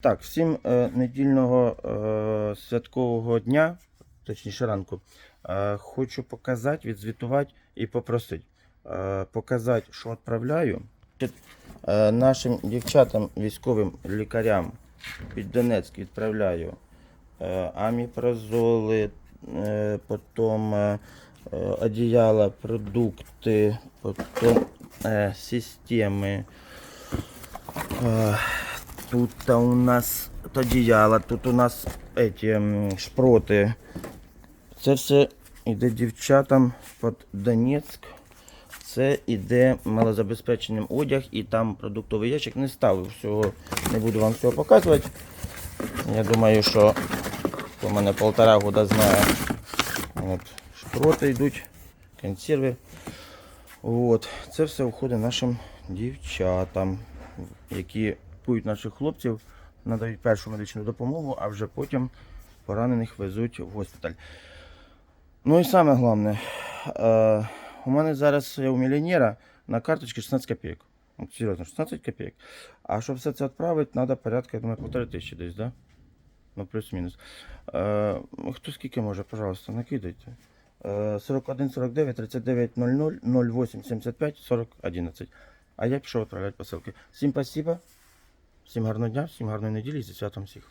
Так, всім е, недільного е, святкового дня, точніше ранку, е, хочу показати, відзвітувати і попросити. Е, показати, що відправляю. Е, нашим дівчатам, військовим лікарям під Донецьк відправляю е, аміпрозоли, е, потім е, е, одіяла, продукти, потім е, системи. Е, Тут у нас одіяла, тут у нас эти, м, шпроти. Це все йде дівчатам під Донецьк. Це іде малозабезпеченим одяг і там продуктовий ящик. Не ставив всього, не буду вам всього показувати. Я думаю, що у мене полтора года знає. От, шпроти йдуть, консерви. От. Це все входить нашим дівчатам, які купують наших хлопців, надають першу медичну допомогу, а вже потім поранених везуть в госпіталь. Ну і саме головне, е, у мене зараз я у мільйонера на карточці 16 копійок. От, серйозно, 16 копійок. А щоб все це відправити, треба порядка, я думаю, полтори тисячі десь, да? Ну, плюс-мінус. Е, хто скільки може, пожалуйста, накидайте. Е, 41 49 39 00 08 75 40 11. А я пішов відправляти посилки. Всім спасибо. Всім гарного дня, всім гарної неділі і зі святом всіх.